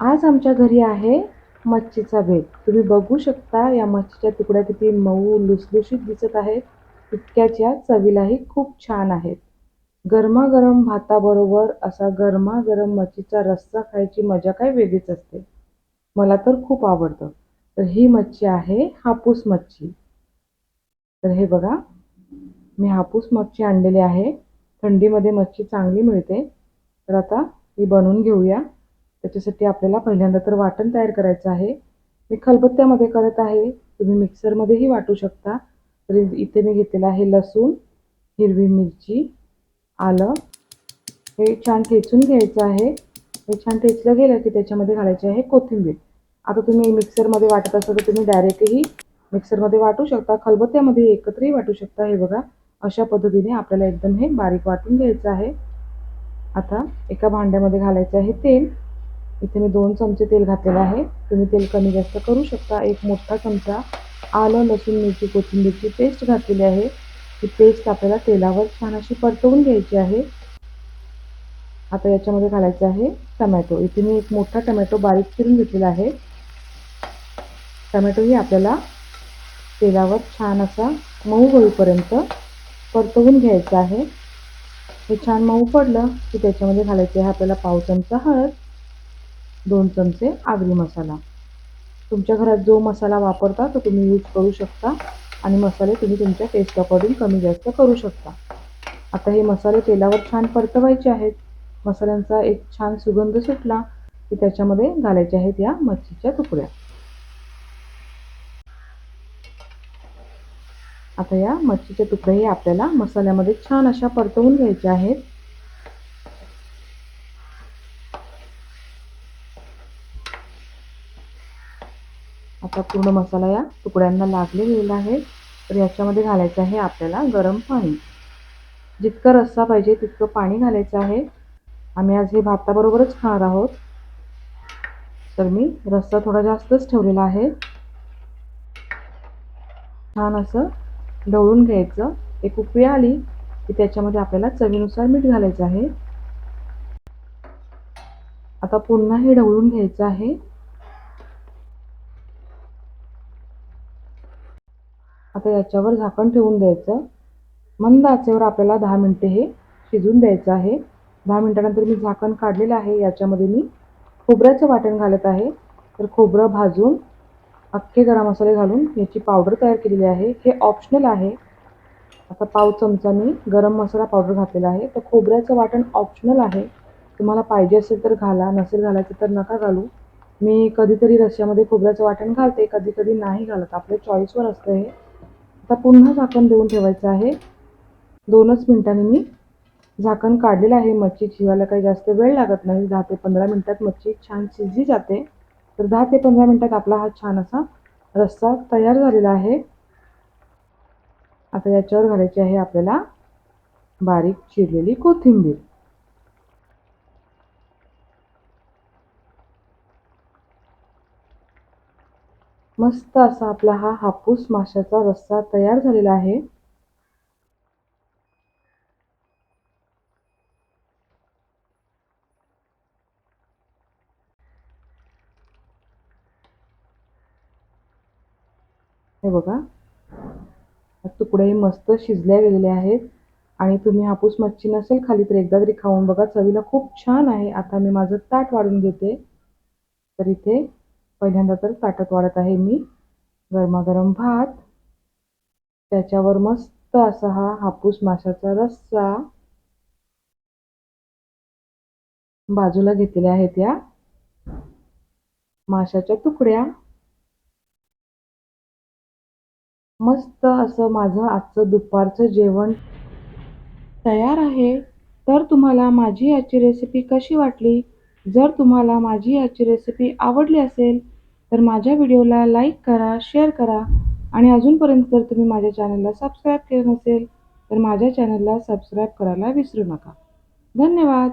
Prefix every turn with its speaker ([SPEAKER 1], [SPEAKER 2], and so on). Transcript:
[SPEAKER 1] आज आमच्या घरी आहे मच्छीचा बेत. तुम्ही बघू शकता या मच्छीच्या तुकड्या किती मऊ लुसलुशीत दिसत आहेत. इतक्याच्या चवीलाही खूप छान आहेत. गरमागरम भाताबरोबर असा गरमागरम मच्छीचा रस्सा खायची मजा काय वेगळीच असते. मला तर खूप आवडतं. तर ही मच्छी आहे हापूस मच्छी. तर हे बघा मी हापूस मच्छी आणलेली आहे. थंडीमध्ये मच्छी चांगली मिळते. तर आता ही बनवून घेऊया. त्याच्यासाठी आपल्याला पहिल्यांदा तर वाटण तयार करायचं आहे. मी खलबत्त्यामध्ये करत आहे. तुम्ही मिक्सरमध्येही वाटू शकता. तरी इथे मी घेतलेलं आहे लसूण हिरवी मिरची आलं. हे छान ठेचून घ्यायचं आहे. हे छान ठेचलं गेलं की त्याच्यामध्ये घालायचे आहे कोथिंबीर. आता तुम्ही मिक्सरमध्ये वाटत असाल तर तुम्ही डायरेक्टही मिक्सरमध्ये वाटू शकता. खलबत्त्यामध्ये एकत्रही वाटू शकता. हे बघा अशा पद्धतीने आपल्याला एकदम हे बारीक वाटून घ्यायचं आहे. आता एका भांड्यामध्ये घालायचं आहे तेल. इथे मी दोन चमचे तेल घातलेलं आहे. तुम्ही तेल कमी जास्त करू शकता. एक मोठा चमचा आलं लसूण मिरची कोथिंबीरची पेस्ट घातलेली आहे. ही पेस्ट आपल्याला तेलावर छान अशी परतवून घ्यायची आहे. आता याच्यामध्ये घालायचं आहे टमॅटो. इथे मी एक मोठा टमॅटो बारीक चिरून घेतलेला आहे. टमॅटोही आपल्याला तेलावर छान असा मऊ होईपर्यंत परतवून घ्यायचं आहे. हे छान मऊ पडलं की त्याच्यामध्ये घालायचं आहे आपल्याला पाव चमचा हळद. दोन चमचे आगरी मसाला. तुमच्या घरात जो मसाला वापरता तो तुम्ही यूज करू शकता आणि मसाले तुम्ही तुमच्या टेस्ट अकॉर्डिंग कमी जास्त करू शकता. आता हे मसाले तेलावर छान परतवायचे आहेत. मसाल्यांचा एक छान सुगंध सुटला की त्याच्यामध्ये घालायचे आहेत या मच्छीच्या तुकड्या. आता या मच्छीच्या तुकड्याही आपल्याला मसाल्यामध्ये छान अशा परतवून घ्यायच्या आहेत. आता पूर्ण मसाला या तुकड्यांना लागले गेलेला आहे. तर याच्यामध्ये घालायचं आहे आपल्याला गरम पाणी. जितकं रस्सा पाहिजे तितकं पाणी घालायचं आहे. आम्ही आज हे भाताबरोबरच खाणार आहोत. तर मी रस्सा थोडा जास्तच ठेवलेला आहे. छान असं ढवळून घ्यायचं. एक उकळी आली की त्याच्यामध्ये आपल्याला चवीनुसार मीठ घालायचं आहे. आता पुन्हा हे ढवळून घ्यायचं आहे. आता याच्यावर झाकण ठेवून द्यायचं. मंद आचेवर आपल्याला दहा मिनटे हे शिजून द्यायचं आहे. दहा मिनटानंतर मी झाकण काढलेलं आहे. याच्यामध्ये मी खोबऱ्याचं वाटण घालत आहे. तर खोबरं भाजून अख्खे गरम मसाले घालून याची पावडर तयार केलेली आहे. हे ऑप्शनल आहे. आता पाव चमचा मी गरम मसाला पावडर घातलेला आहे. तर खोबऱ्याचं वाटण ऑप्शनल आहे. तुम्हाला पाहिजे असेल तर घाला नसेल घालायचं तर नका घालू. मी कधीतरी रश्श्यामध्ये खोबऱ्याचं वाटण घालते कधी कधी नाही घालत. आपल्या चॉईसवर असतं हे. आता पुन्हा झाकण देऊन ठेवायचं आहे. दोनच मिनटांनी मी झाकण काढलेलं आहे. मच्छी शिजायला काही जास्त वेळ लागत नाही. दहा ते पंधरा मिनटात मच्छी छान शिजली जाते. तर दहा ते पंधरा मिनटात आपला हा छान असा रस्सा तयार झालेला आहे. आता याच्यावर घालायची आहे आपल्याला बारीक चिरलेली कोथिंबीर. मस्त असा आपला हा हापूस माशाचा रस्सा तयार झालेला आहे. हे बघा. तुकडेही मस्त शिजल्या गेलेले आहेत. आणि तुम्ही हापूस मच्छी नसेल खाली तर एकदा तरी खाऊन बघा. चवीला खूप छान आहे. आता मी माझं ताट वाढून घेते तर इथे पहिल्यांदा तर ताटात वाढत आहे मी. गरमागरम भात. त्याच्यावर मस्त असा हा हापूस माशाचा रस्सा. बाजूला घेतलेल्या आहेत या. माशाच्या तुकड्या. मस्त असं माझं आजचं दुपारचं जेवण तयार आहे. तर तुम्हाला माझी आजची रेसिपी कशी वाटली? जर तुम्हाला माझी आजची रेसिपी आवडली असेल तर माझ्या व्हिडिओला लाईक करा शेअर करा आणि अजूनपर्यंत जर तुम्ही माझ्या चॅनलला सबस्क्राईब केलं नसेल तर माझ्या चॅनलला सबस्क्राईब करायला विसरू नका. धन्यवाद!